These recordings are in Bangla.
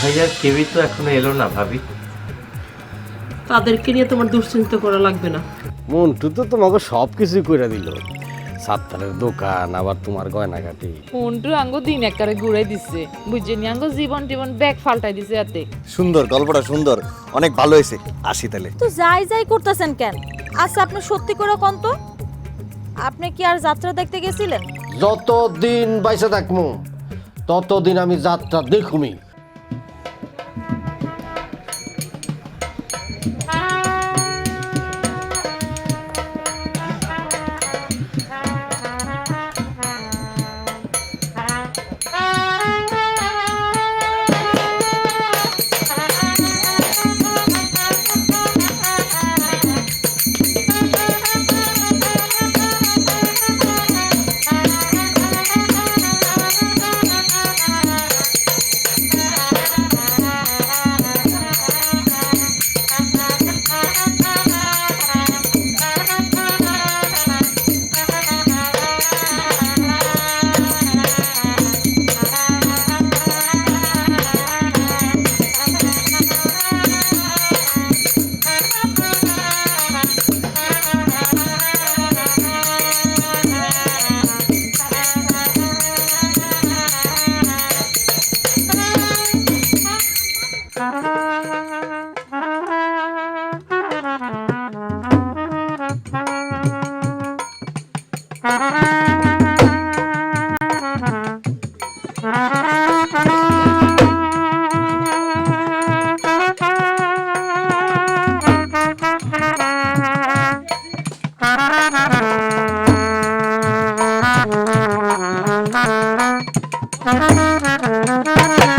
ভাইজার কেউই তো এখনও এলো না ভাবি। তাদেরকে নিয়ে তোমার দুশ্চিন্তা করা লাগবে না। মন্টু তো তোমাকে সব কিছুই করে দিল। সাত্তারের দোকান আবার তোমার গয়নাঘাটি মন্টু আঙ্গ দিন একবারে ঘুরে দিছে। বুঝছেন আঙ্গ জীবন টিবন ব্যাগ ফাল্টাই দিছে এতে সুন্দর গল্পটা সুন্দর। অনেক ভালো হয়েছে। আসি তাহলে। তো যাই যাই করতেছেন কেন? আচ্ছা আপনি সত্যি করে কোন তো? আপনি কি আর যাত্রা দেখতে গেছিলেন? যতদিন বাইসে থাকব ততদিন আমি যাত্রা দেখুমি।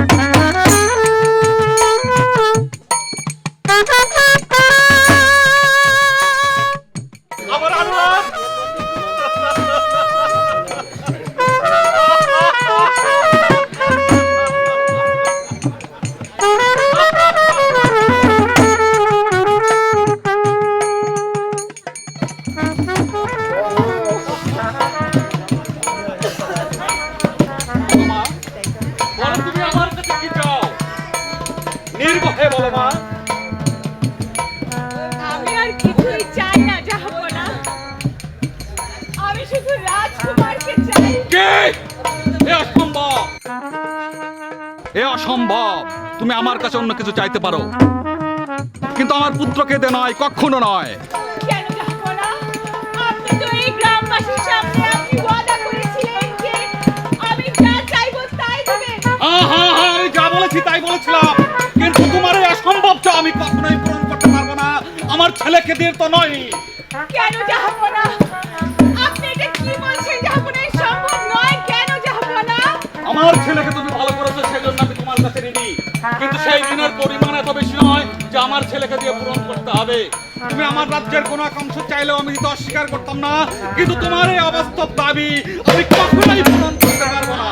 তুমি কে? এ অসম্ভব। এ অসম্ভব। তুমি আমার কাছে অন্য কিছু চাইতে পারো। কিন্তু আমার পুত্রকে দে নয় কখনো নয়। কেন জাহাপনা আপনি তো এই গ্রামবাসীর সামনে আপনি ওয়াদা করেছিলেন যে আমি যা চাইব তাই দেবেন। আহা হা আমি যা বলেছি তাই বলেছিলাম। কিন্তু তোমার এই অসম্ভব চাও আমি কখনোই পূরণ করতে পারব না। আমার ছেলেকে দিয়ে তো নয়। কেন জাহাপনা আপনি আমার ছেলেকে তুমি ভালো করেছ সেজন্য আমি তোমার কাছে ঋণী কিন্তু সেই ঋণের পরিমাণ এত বেশি নয় যে আমার ছেলেকে দিয়ে পূরণ করতে হবে। তুমি আমার রাজ্যের কোনো এক অংশ চাইলেও আমি দিতে অস্বীকার করতাম না কিন্তু তোমার এই অবাস্তব দাবি আমি কখনোই পূরণ করতে পারব না।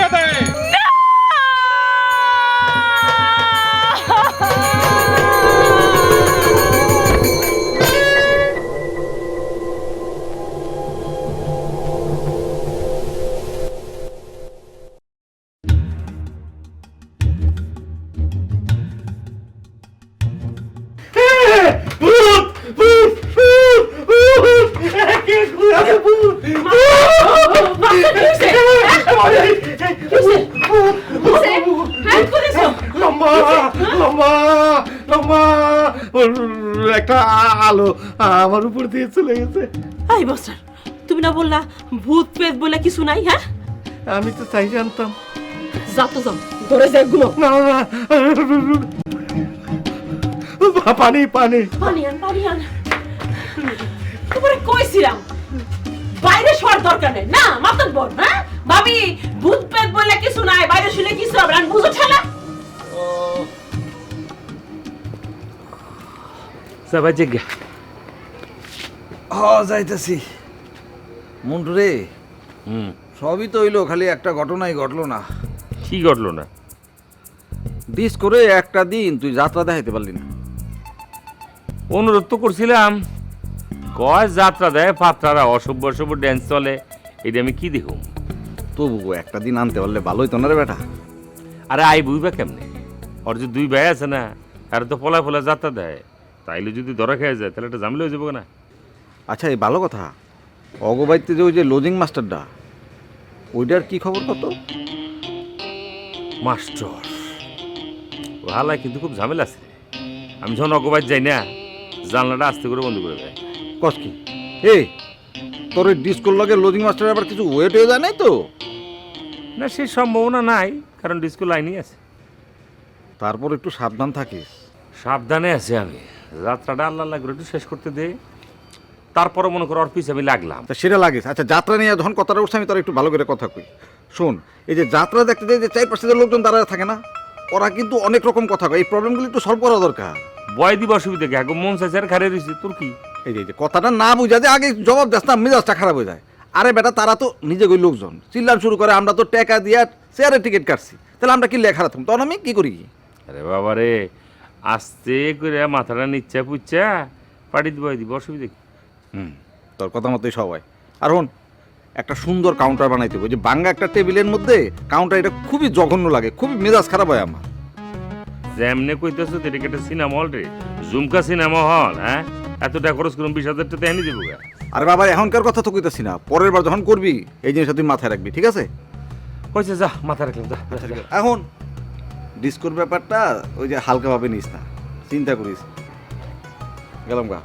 আলো আমার উপর দিয়ে চলে গেছে। এই বছর তুমি না বললা ভূত প্রেত বলে কিছু নাই হ্যাঁ? আমি তো তাই জানতাম। যা তো যাও ঘরে যাই ঘুমো না না পানি পানি। পানি আন পানি আন। তোমারে কইছিলাম বাইরে শোয়ার দরকার নেই। না মাতন বল হ্যাঁ? ভাবি ভূত প্রেত বলে কিছু নাই বাইরে শুনে কিছু হবে আর বুঝো ঠেলা ও সবাই জিজ্ঞা হ যাইতেছি। মন্টু রে হুম। সবই তো হইল খালি একটা ঘটনাই ঘটলো না। কি ঘটলো না? ডিস করে একটা দিন তুই যাত্রা দেখাইতে পারলি না। অনুরোধ তো করছিলাম। কয় যাত্রা দেয় পাত্রারা অসভ্য অসভ্য ড্যান্স চলে এটা আমি কি দেখুম? তবু একটা দিন আনতে পারলে ভালোই তো না রে বেটা। আরে আই বুঝবা কেমনে? ওর যে দুই ভাই আছে না আর তো পলা ফলা যাত্রা দেয়। তাইলে যদি ধরা খেয়ে যায় তাহলে একটা ঝামেলা হয়ে যাব না আচ্ছা এই ভালো কথা। অগবাইতে যে ওই যে লজিং মাস্টারটা ওইটার কি খবর কত? মাস্টার ভালো কিন্তু খুব ঝামেলা আছে। আমি যখন অগবাজ যাই না জানলাটা আস্তে করে বন্ধ করে দেয়। কস কি? এ তোর ওই ডিসকোর লগে লজিং মাস্টার আবার কিছু ওয়েট হয়ে যায় নাই তো? না সে সম্ভাবনা নাই কারণ ডিস্কো লাইনই আছে। তারপর একটু সাবধান থাকিস। সাবধানে আছি আমি। যাত্রাটা আল্লাহ আল্লাহ করে একটু শেষ করতে দে। তারপরে মনে করো ওর পিছে আমি লাগলাম। তা সেটা লাগিস আচ্ছা যাত্রা নিয়ে যখন কথাটা উঠছে আমি তোর একটু ভালো করে কথা কই। শোন এই যে যাত্রা দেখতে দেয় যে চার পাঁচটা যে লোকজন দাঁড়ায় থাকে না ওরা কিন্তু অনেক রকম কথা কয়। এই প্রবলেমগুলো একটু সলভ করা দরকার। বয় দিব অসুবিধা কি? আগে মন চাইছে আর খারে রয়েছে। তোর কি? এই যে কথাটা না বুঝা যে আগে জবাব দাস না মেজাজটা খারাপ হয়ে যায়। আরে বেটা তারা তো নিজে ওই লোকজন। চিল্লান শুরু করে আমরা তো টাকা দিয়া চেয়ারে টিকিট কাটছি। তাহলে আমরা কি লেখা রাখতাম? তখন আমি কি করি? আরে বাবা রে আস্তে করে মাথাটা নিচ্ছা পুচ্ছা পাটি দিব দিব অসুবিধা কি? হুম তোর কথা মতোই সবাই আর হন একটা সুন্দর কাউন্টার বানাইতে হবে। যে বাঙ্গা একটা টেবিলের মধ্যে কাউন্টার এটা খুবই জঘন্য লাগে খুবই মেজাজ খারাপ হয় আমার। যেমনে কইতেছো তো এটা একটা সিনেমা হল রে জুমকা সিনেমা হল হ্যাঁ? এতটা খরচ করুন বিশ হাজার টাকা এনে দেবো আরে বাবা এখনকার কথা তো কইতাছি না। পরের বার যখন করবি এই জিনিসটা তুই মাথায় রাখবি ঠিক আছে? কইছে যা মাথায় রাখলাম যা। এখন ডিসকোর ব্যাপারটা ওই যে হালকাভাবে নিস না চিন্তা করিস। গেলাম গা।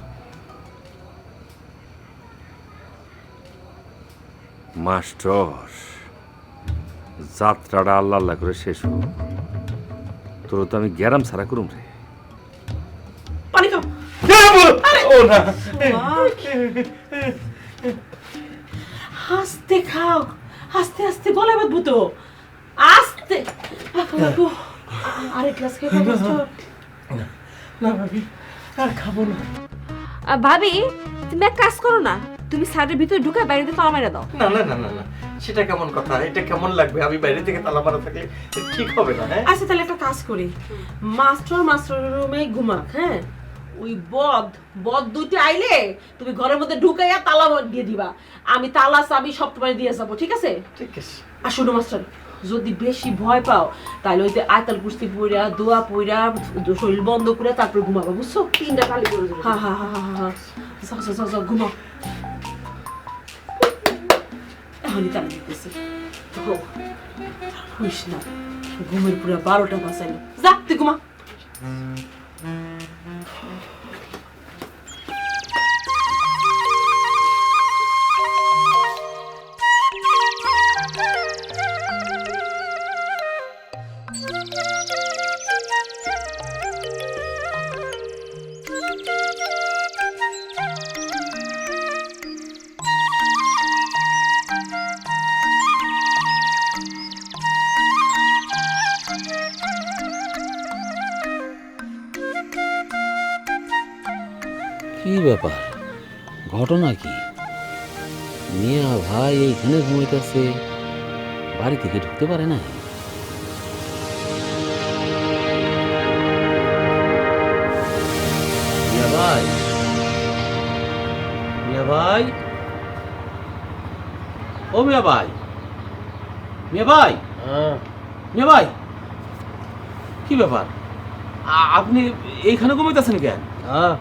মাস্টার যাত্রাটা আল্লাহ আল্লাহ করে শেষ হোক তোর তো আমি গ্যারাম সারা করুম রে। পানি খাও। হাসতে খাও। আস্তে আস্তে গলায় বাঁধবো তো আস্তে। বাবু, আরেক গ্লাস খেয়ে ভাবি তুমি এক কাজ করো না। তুমি সাইডের ভিতরে ঢুকে বাইরে তালা মেরে দাও। না না না না না। সেটা কেমন কথা? এটা কেমন লাগবে? আমি বাইরে থেকে তালা মারা থাকলে ঠিক হবে না হ্যাঁ? আচ্ছা তাহলে একটা কাজ করি। মাস্টার মাস্টার রুমে ঘুমাক হ্যাঁ? ওই বদ বদ দুইটা আইলে তুমি ঘরের মধ্যে ঢুকাইয়া তালা দিয়ে দিবা। আমি তালা চাবি সব তোমার দিয়ে যাব ঠিক আছে? ঠিক আছে। আর শোনো মাস্টার যদি বেশি ভয় পাও তাহলে ওই যে আয়তাল কুস্তি পইরা দোয়া পইরা শরীর বন্ধ করে তারপর ঘুমাবো বুঝছ? তিনটা খালি করে হ্যাঁ হ্যাঁ হ্যাঁ হ্যাঁ হ্যাঁ যাও যাও যাও ঘুমাও। এখনই তালা দিতেছি হইস না। ঘুমের পুরো বারোটা বাজাইলো। যা তুই ঘুমা। ঘটনা কি? মিয়া ভাই এইখানে ঘুমাইতেছে বাড়ি থেকে ঢুকতে পারে না মিয়া ভাই মিয়া ভাই। ও মিয়া ভাই মিয়া ভাই। মিয়া ভাই কি ব্যাপার? আপনি এইখানে ঘুমাইতেছেন কেন? হ্যাঁ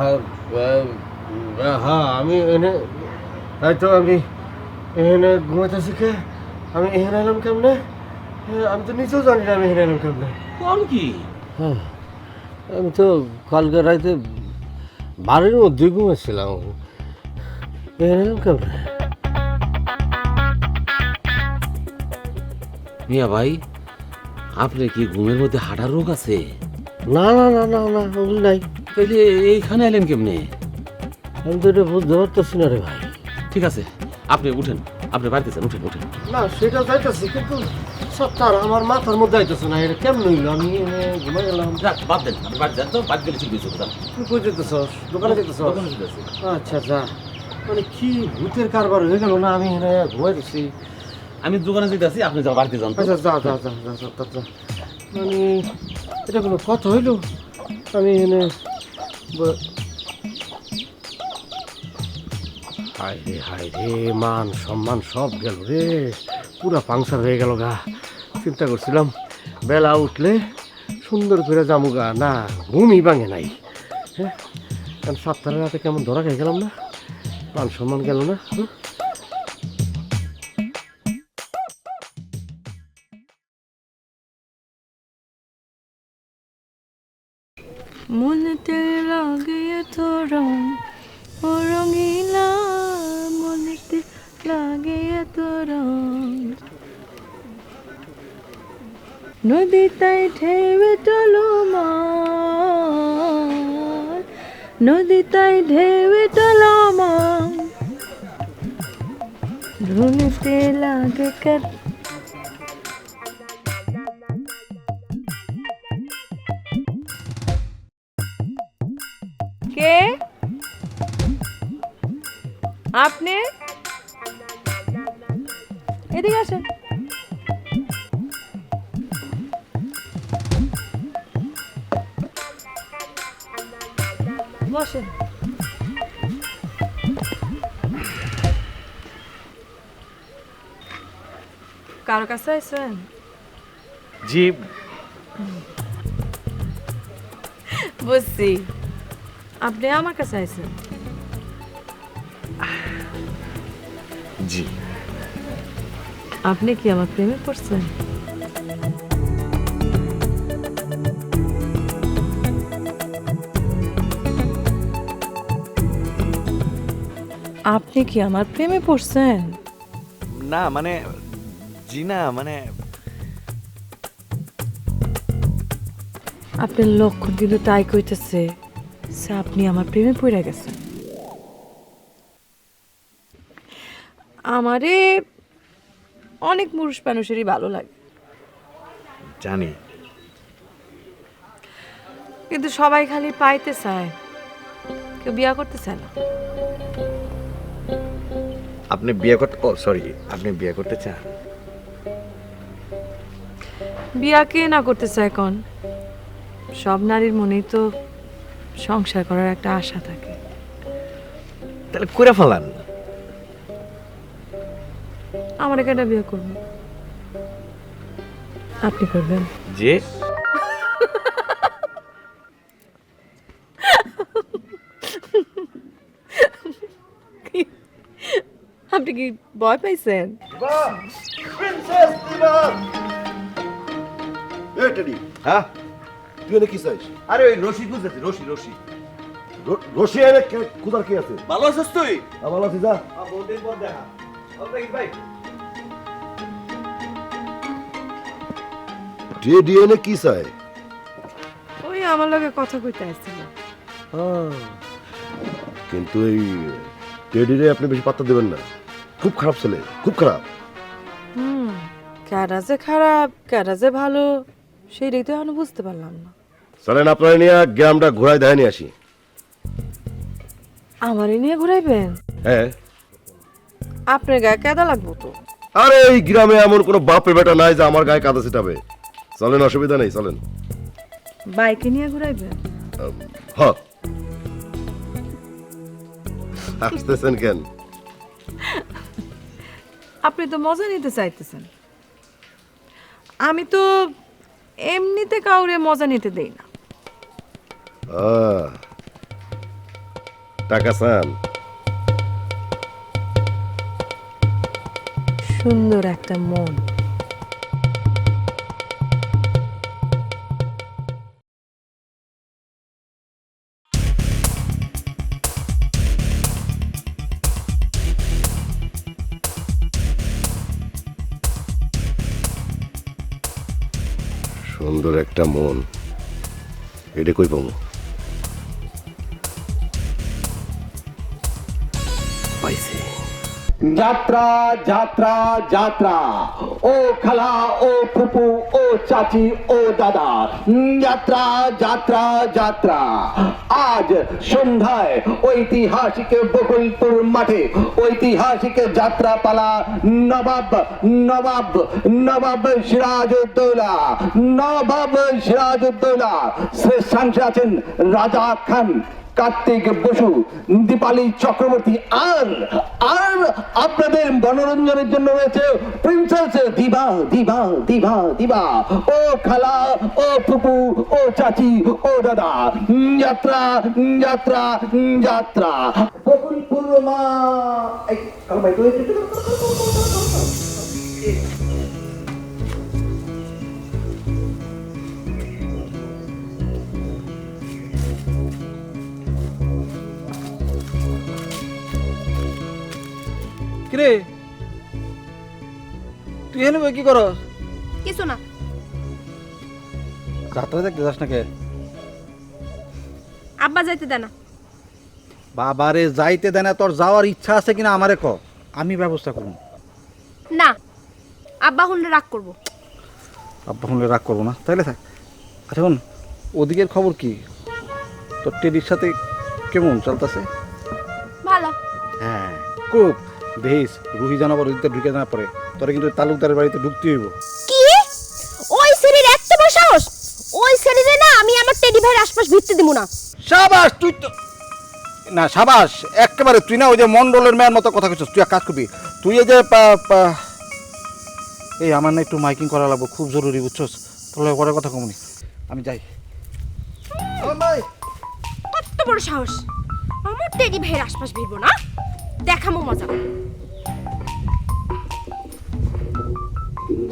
হ্যাঁ। হ্যাঁ আমি এনে তাই তো আমি এখানে ঘুমাইতেছি কে? আমি এখানে এলাম কেমনে? আমি তো নিজেও জানি না আমি এখানে এলাম কেমনে। কোন কি? হ্যাঁ আমি তো কালকে রাতে বাড়ির মধ্যে ঘুমাচ্ছিলাম এখানে এলাম কেমনে? মিয়া ভাই আপনার কি ঘুমের মধ্যে হাঁটার রোগ আছে? না না না না না ওগুলো নাই। তাইলে এইখানে এলেন কেমনে? আমি তো এটা বুঝতে পারতেছি না রে ভাই। ঠিক আছে আপনি উঠেন আপনি বাড়িতে যান উঠেন উঠেন। না সেটা যাইতেছে কিন্তু সব তার আমার মাথার মধ্যে আইতেছে না এটা কেমন হইল? আমি এনে ঘুমাই গেলাম। যাক বাদ দেন আপনি বাড়ি যান তো বাড়ি গেলে ঠিক হয়েছে তুই কই যেতেছস দোকানে যেতেছস দোকানে যেতেছি। আচ্ছা যা। মানে কি ভূতের কারবার হয়ে গেল না আমি এখানে ঘুমাইতেছি আমি দোকানে যেতেছি আপনি যান বাড়িতে যান আচ্ছা যা যা যা যা যা, যা, যা। মানে এটা কোনো কথা হইল? আমি এনে হায় রে হায় রে, মান সম্মান সব গেল রে। পুরা পাংসার হয়ে গেল গা। চিন্তা করছিলাম, বেলা উঠলে সুন্দর করে যাব গা। না, ঘুমই ভাঙে নাই। হ্যাঁ কারণ সাতটার রাতে কেমন ধরা খেয়ে গেলাম না। মান সম্মান গেল না ধুনিতে লাগে কার কে আপনি এদিকে আসেন কারও কাছে আইসেন জি বুঝছি আপনি আমার কাছে আইসেন জি আপনি কি আমার প্রেমে পড়ছেন আপনি কি আমার প্রেমে পড়ছেন না মানে জি না মানে আপনার লক্ষ্য তাই কইতেছে সে আপনি আমার প্রেমে পড়ে গেছেন আমারে অনেক পুরুষ মানুষেরই ভালো লাগে। জানি। কিন্তু সবাই খালি পাইতে চায় কেউ বিয়া করতে চায় না। আপনি বিয়ে করতে ও সরি আপনি বিয়ে করতে চান? বিয়া কে না করতে চায় কন সব নারীর মনেই তো সংসার করার একটা আশা থাকে। তাহলে করে ফেলান। আমার কেটা বিয়ে করব। আপনি করবেন। যে আপনি কি ভয় পাইছেন? হ্যাঁ? তুই এনে কি চাইছ আরে ওই রশি রশি রশি। রশি এনে কে- কুদার কি আছে? ভালো আছিস তুই? ভালো আছিস যা। বহুদিন পর দেখা ভাই। ডিএনএ কি চাই ওই আমার লগে কথা কইতে আসছিল। কিন্তু এই টেডিরে আপনি বেশি পাত্তা দেবেন না। খুব খারাপ ছেলে খুব খারাপ। হুম কারা যে খারাপ কারা যে ভালো। সেইটাই তো এখনও বুঝতে পারলাম না। চলেন আপনারা নিয়ে গ্রামটা ঘোরায় দেখায় নিয়ে আসি। আমারই নিয়ে ঘুরাইবেন? হ্যাঁ। আপনার গায়ে কেদা লাগবো তো। আরে এই গ্রামে এমন কোনো বাপের বেটা নাই যে আমার গায়ে কাদা ছিটাবে। চলেন অসুবিধা নেই চলেন। বাইকে নিয়ে ঘুরাইবেন? হ আসতেছেন কেন? আপনি তো মজা নিতে চাইতেছেন। আমি তো এমনিতে কাউরে মজা নিতে দেই না। টাকা চান। সুন্দর একটা মন। সুন্দর একটা মন। এটা কই পাবো? যাত্রা যাত্রা যাত্রা। ও খালা, ও ফুপু, ও চাচি, ও দাদা। যাত্রা যাত্রা যাত্রা। আজ সন্ধ্যায় ঐতিহাসিক বকুলপুর মাঠে ঐতিহাসিক যাত্রা পালা নবাব নবাব নবাব সিরাজউদ্দৌলা নবাব সিরাজউদ্দৌলা। শ্রেষ্ঠাংশে আছেন রাজা খান। কার্তিক বসু, দীপালি চক্রবর্তী, আর আর আপনাদের মনোরঞ্জনের জন্য রয়েছে প্রিন্সেস দিবা দিবা দিবা দিবা। ও খালা, ও ফুপু, ও চাচি, ও দাদা। যাত্রা যাত্রা যাত্রা। বকুলপুর মা কিরে? তুই এনে কি করস? কিছু না। যাত্রা দেখতে যাস না কে? আব্বা যাইতে দেনা বাবারে যাইতে দেয় না তোর যাওয়ার ইচ্ছা আছে কিনা আমারে ক? আমি ব্যবস্থা করব। না আব্বা হুনলে রাগ করব। আব্বা শুনলে রাগ করব না। তাইলে থাক। আচ্ছা শোন ওদিকের খবর কি? তোর টেডির সাথে কেমন চলতেছে? ভালো। হ্যাঁ খুব। বেশ রুহি জানাবার ওদিকে ঢুকে জানা পরে তোরা কিন্তু তালুকদারের বাড়িতে ঢুকতে হইব। কি? ওই শরীর এত বড় সাহস? ওই শরীরে না আমি আমার টেডি ভাইয়ের আশপাশ ভিড়তে দিব না। সাবাস তুই তো না সাবাস একেবারে তুই না ওই যে মন্ডলের মেয়ের মতো কথা কইছিস। তুই এক কাজ করবি তুই এই যে এই আমার না একটু মাইকিং করা লাগবো খুব জরুরি বুঝছস? তাহলে পরে কথা কমনি আমি যাই। কত বড় সাহস? আমার টেডি ভাইয়ের আশপাশ ভিড়বো না? দেখামো মজা।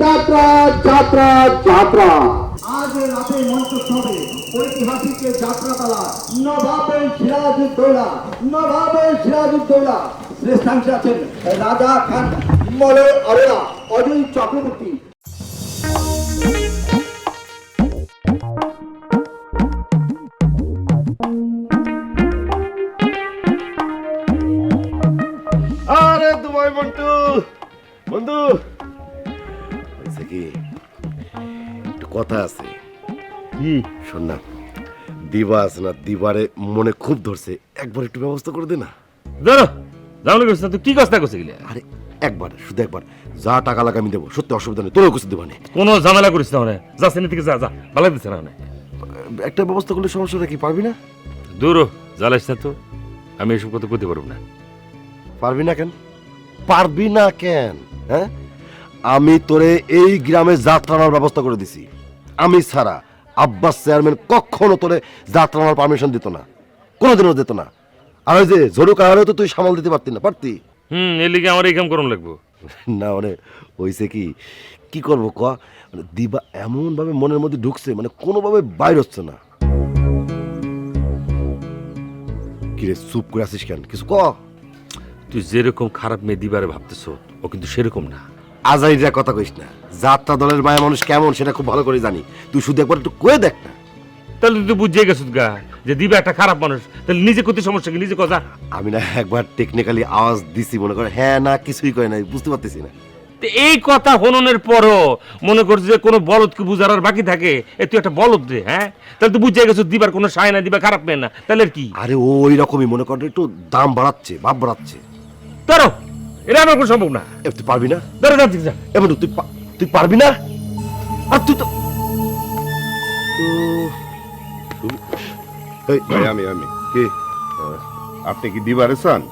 যাত্রা যাত্রা যাত্রা। আজ রাতে মঞ্চস্থলে ঐতিহাসিক যাত্রাপালা নবাব সিরাজউদ্দৌলা নবাব সিরাজউদ্দৌলা শ্রেষ্ঠাংশে আছেন রাজা খান মলে অরোরা অজয় চক্রবর্তী। বন্ধু। হয়েছে কি একটু কথা আছে। কি? শোন না দিবা আছে না দিবারে মনে খুব ধরছে। একবার একটু ব্যবস্থা করে দে না। ধরো জামলে করছিস তুই কি কষ্ট করছিস গিলা আরে একবার শুধু একবার। যা টাকা লাগে আমি দেবো সত্যি অসুবিধা নেই তোরও কিছু দেবো না। কোনো ঝামেলা করিস না মানে যা শ্রেণি থেকে যা যা ভালো দিচ্ছে না মানে। একটা ব্যবস্থা করলে সমস্যাটা কি পারবি না? দূর জ্বালাইস না তো আমি এসব কথা করতে পারব না। পারবি না কেন? পারবি না কেন হ্যাঁ? আমি তোরে এই গ্রামে যাত্রানোর ব্যবস্থা করে দিছি। আমি ছাড়া আব্বাস চেয়ারম্যান কখনো তোরে যাত্রানোর পারমিশন দিত না কোনোদিনও দিত না। আর ওই যে ঝরু কাহারে তো তুই সামাল দিতে পারতি না পারতি? হুম এর লিগে আমার এই কাম করুন লাগবো। না মানে হয়েছে কি? কি করব ক? মানে দিবা এমন ভাবে মনের মধ্যে ঢুকছে মানে কোনোভাবে বাইর হচ্ছে না। কিরে চুপ করে আসিস কেন? কিছু ক? তুই যেরকম খারাপ মেয়ে দিবারে ভাবতেছ ও কিন্তু সেরকম না। আজাইরা কথা কইস না যাত্রা দলের মায়া মানুষ কেমন সেটা খুব ভালো করে জানি। তুই শুধু একবার একটু কয়ে দেখ না। তাহলে তুই বুঝিয়ে গেছিস গা যে দিবা একটা খারাপ মানুষ তাহলে নিজে করতে সমস্যা কি নিজে কথা আমি না একবার টেকনিক্যালি আওয়াজ দিছি মনে করে হ্যাঁ না কিছুই কয় না বুঝতে পারতেছি না। তো এই কথা হননের পরও মনে করছিস যে কোনো বলদকে বুঝার আর বাকি থাকে এ তুই একটা বলদ রে হ্যাঁ? তাহলে তুই বুঝিয়ে গেছিস দিবার কোনো সায় না দিবা খারাপ মেয়ে না তাহলে আর কি? আরে ও ওই রকমই মনে কর একটু দাম বাড়াচ্ছে ভাব বাড়াচ্ছে। ধরো এটা আমার কোনো সম্ভব না। এ, তুই পারবি না? ধরো যা এবার তুই পা- তুই পারবি না? আর তুই তো এই ভাই আমি আমি। কি? আপনি কি দিবারে চান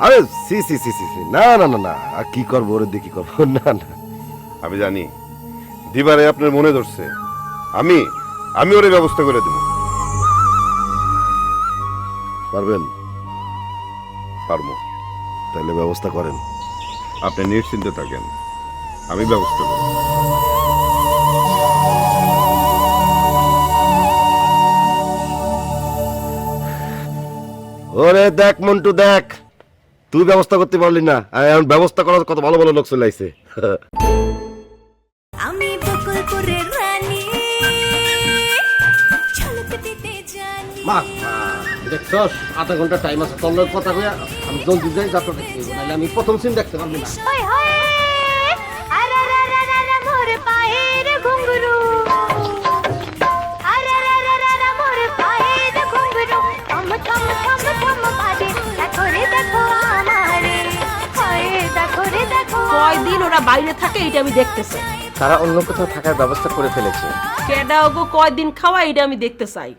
আরে সি সি সি সি সি। না না না না। আর কি করব ওরে দেখি করব। না না। আমি জানি। দিবারে আপনার মনে ধরছে। আমি আমি ওরে ব্যবস্থা করে দেব। পারবেন? পারব। তাহলে ব্যবস্থা করেন। আপনি নিশ্চিন্ত থাকেন। আমি ব্যবস্থা করব। ওরে দেখ মন্টু দেখ। তুই ব্যবস্থা করতে পারলি না। আর এখন ব্যবস্থা করার কত ভালো ভালো লোক চলে আইছে। আমি বকুলপুরের রানী। ঝলক দিতে জানি। মা দেখছস? আধা ঘণ্টা টাইম আছে। তোর লগে কথা কইয়া আমি জলদি যাই যাত্রা দেখতে হইব নাহলে আমি প্রথম সিন দেখতে পারব না। কয়দিন ওরা বাইরে থাকে এটা আমি দেখতেছি। তারা অন্য কোথাও থাকার ব্যবস্থা করে ফেলেছে। কেডা ওগো কয়দিন খাওয়া এটা আমি দেখতে চাই।